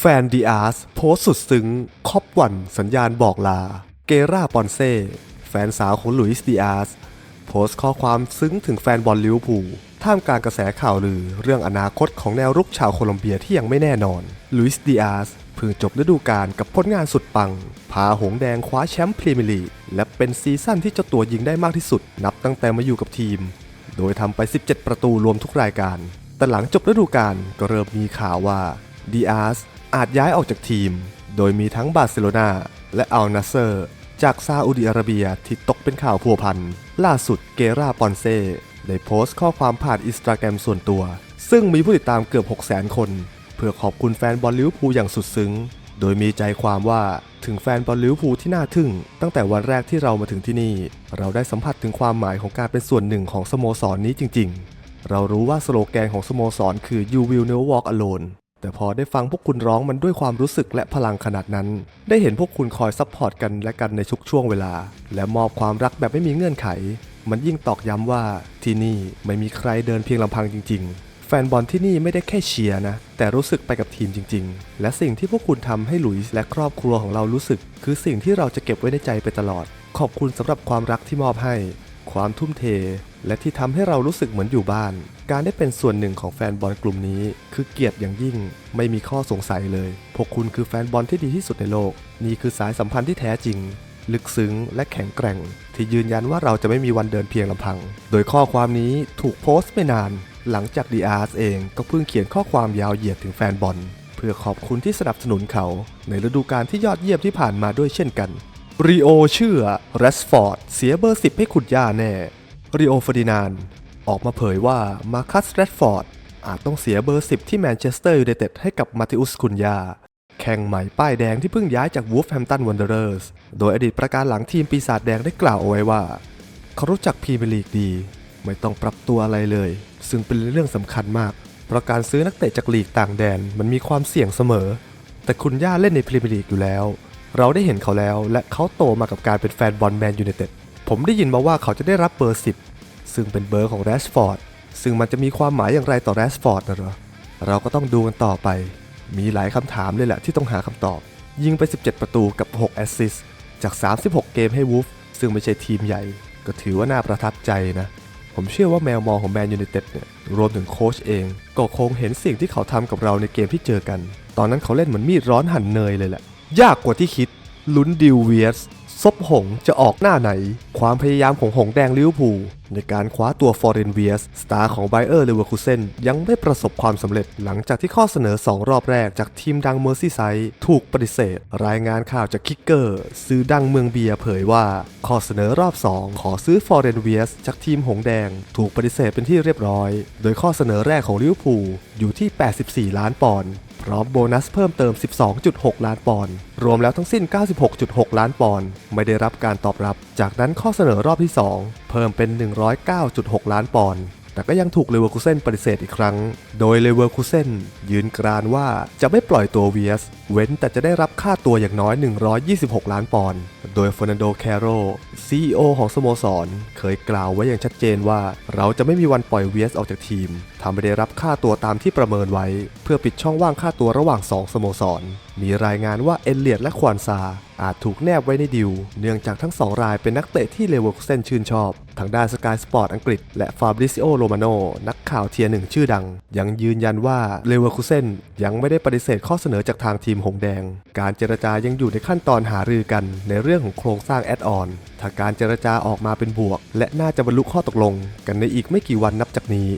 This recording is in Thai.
แฟนดีอาร์สโพสต์สุดซึ้งครอบวันสัญญาณบอกลา เกราปอนเซ่แฟนสาวของหลุยส์ดีอาร์สโพสต์ข้อความซึ้งถึงแฟนบอลลิวพูท่ามกลางกระแสข่าวลือ เรื่องอนาคตของแนวรุกชาวโคลอมเบียที่ยังไม่แน่นอนลุยส์ดีอาร์สเพิ่งจบฤดูกาลกับผลงานสุดปัง พาหงส์แดงคว้าแชมป์พรีเมียร์ลีกและเป็นซีซั่นที่เจ้าตัวยิงได้มากที่สุด นับตั้งแต่มาอยู่กับทีม โดยทำไป 17 ประตูรวมทุกรายการ แต่หลังจบฤดูกาลก็เริ่มมีข่าวว่าดีอาร์ส อาจย้ายออกจากทีม โดยมีทั้งบาร์เซโลนาและอัลนาเซอร์ จากซาอุดิอาระเบียที่ตกเป็นข่าวพัวพัน ล่าสุดเกราปอนเซ่ได้โพสต์ข้อความผ่านอินสตาแกรมส่วนตัว ซึ่งมีผู้ติดตามเกือบ 600,000 คน เพื่อขอบคุณแฟนบอลลิเวอร์พูลอย่างสุดซึ้ง โดยมีใจความว่าถึงแฟนบอลลิเวอร์พูลที่น่าทึ่ง ตั้งแต่วันแรกที่เรามาถึงที่นี่ เราได้สัมผัสถึงความหมายของการเป็นส่วนหนึ่งของสโมสรนนี้จริง ๆ เรารู้ว่าสโลแกนของสโมสรคือ You will never walk alone แต่พอได้ฟังพวกคุณร้องมันด้วยความรู้สึกและพลังขนาดนั้น ได้เห็นพวกคุณคอยซัพพอร์ตกันและกันในทุกช่วงเวลา และมอบความรักแบบไม่มีเงื่อนไข มันยิ่งตอกย้ำว่าที่นี่ไม่มีใครเดินเพียงลำพังจริง ๆ แฟนบอลที่นี่ไม่ได้แค่เชียร์นะ แต่รู้สึกไปกับทีมจริง ๆ และสิ่งที่พวกคุณทำให้หลุยส์และครอบครัวของเรารู้สึก คือสิ่งที่เราจะเก็บไว้ในใจไปตลอด ขอบคุณสำหรับความรักที่มอบให้ ความทุ่มเท และที่ทำให้เรารู้สึกเหมือนอยู่บ้าน การได้เป็นส่วนหนึ่งของแฟนบอลกลุ่มนี้ คือเกียรติอย่างยิ่ง ไม่มีข้อสงสัยเลย พวกคุณคือแฟนบอลที่ดีที่สุดในโลก นี่คือสายสัมพันธ์ที่แท้จริง ลึกซึ้งและแข็งแกร่ง ที่ยืนยันว่าเราจะไม่มีวันเดินเพียงลำพัง โดยข้อความนี้ถูกโพสต์ไม่นาน หลังจากดีอาร์สเองก็เพิ่งเขียนข้อความยาวเหยียดถึงแฟนบอลเพื่อขอบคุณที่สนับสนุนเขา ในฤดูกาลที่ยอดเยี่ยมที่ผ่านมาด้วยเช่นกัน รีโอเชื่อแรสฟอร์ดเสียเบอร์10ให้คุณย่าแน่รีโอเฟอร์ดินานออกมาเผยว่ามาคัสแรดฟอร์ดอาจต้องเสียเบอร์10ที่แมนเชสเตอร์ยูไนเต็ดให้กับมาติอุสคุนยา แข่งใหม่ป้ายแดงที่เพิ่งย้ายจากวูฟแฮมตันวันเดอร์สโดยอดีตประการหลังทีมปีศาจแดงได้กล่าวเอาไว้ว่า เขารู้จักพรีเมียร์ลีกดี ไม่ต้องปรับตัวอะไรเลย ซึ่งเป็นเรื่องสำคัญมาก เพราะการซื้อนักเตะจากลีกต่างแดนมันมีความเสี่ยงเสมอ แต่คุณย่าเล่นในพรีเมียร์ลีกอยู่แล้ว เราได้เห็นเขาแล้ว และเขาโตมากับการเป็นแฟนบอลแมนยูไนเต็ด ผมได้ยินมาว่าเขาจะได้รับเบอร์ 10 ซึ่งเป็นเบอร์ของแรชฟอร์ด ซึ่งมันจะมีความหมายอย่างไรต่อแรชฟอร์ดนะเหรอ เราก็ต้องดูกันต่อไป มีหลายคำถามเลยแหละที่ต้องหาคำตอบ ยิงไป 17 ประตูกับ 6 แอสซิสต์ จาก 36 เกมให้วูฟ ซึ่งไม่ใช่ทีมใหญ่ ก็ถือว่าน่าประทับใจนะ ผมเชื่อว่าแมวมองของแมนยูไนเต็ดเนี่ยรวมถึงโค้ชเอง ก็คงเห็นสิ่งที่เขาทำกับเราในเกมที่เจอกัน ตอนนั้นเขาเล่นเหมือนมีดร้อนหั่นเนยเลยแหละ ยากกว่าที่คิด ลุ้นดิวเวียสซบหงจะออกหน้าไหน ความพยายามของหงแดงลิเวอร์พูลในการคว้าตัวฟอร์เรนเวียสสตาร์ของไบเออร์เลเวอร์คูเซนยังไม่ประสบความสำเร็จหลังจากที่ข้อเสนอ 2 รอบแรกจากทีมดังเมอร์ซี่ไซด์ถูกปฏิเสธ รายงานข่าวจากคิกเกอร์ ซื้อดังเมืองเบียร์เผยว่า ข้อเสนอรอบ 2 ขอซื้อฟอร์เรนเวียสจากทีมหงแดง ถูกปฏิเสธเป็นที่เรียบร้อย โดยข้อเสนอแรกของลิเวอร์พูลอยู่ที่ 84 ล้านปอนด์ พร้อมโบนัสเพิ่มเติม 12.6 ล้านปอนด์รวมแล้วทั้งสิ้น 96.6 ล้านปอนด์ไม่ได้รับการตอบรับ จากนั้นข้อเสนอรอบที่ 2 เพิ่มเป็น 109.6 ล้านปอนด์แต่ก็ยังถูกเลเวอร์คูเซนปฏิเสธอีกครั้ง โดยเลเวอร์คูเซนยืนกรานว่าจะไม่ปล่อยตัวเวียสเว้นแต่จะได้รับค่าตัวอย่างน้อย 126 ล้านปอนด์ โดยเฟอร์นันโด แคโร CEO ของสโมสร เคยกล่าวไว้อย่างชัดเจนว่า เราจะไม่มีวันปล่อยเวียสออกจากทีมทำให้ได้รับค่าตัวตามที่ประเมินไว้ เพื่อปิดช่องว่างค่าตัวระหว่าง 2 สโมสร มีรายงานว่าเอลเลียดและควานซา อาจถูกแนบไว้ในดิว เนื่องจากทั้งสองรายเป็นนักเตะที่เลเวอร์คูเซนชื่นชอบ ทางด้านสกายสปอร์ตอังกฤษและฟาบริซิโอโรมาโนนักข่าวเทียร์หนึ่งชื่อดัง ยังยืนยันว่าเลเวอร์คูเซนยังไม่ได้ปฏิเสธข้อเสนอจากทางทีมมหงแดง การเจรจายังอยู่ในขั้นตอนหารือกันในเรื่องของโครงสร้างแอดออนถ้าการเจรจาออกมาเป็นบวก และน่าจะบรรลุข้อตกลง กันในอีกไม่กี่วันนับจากนี้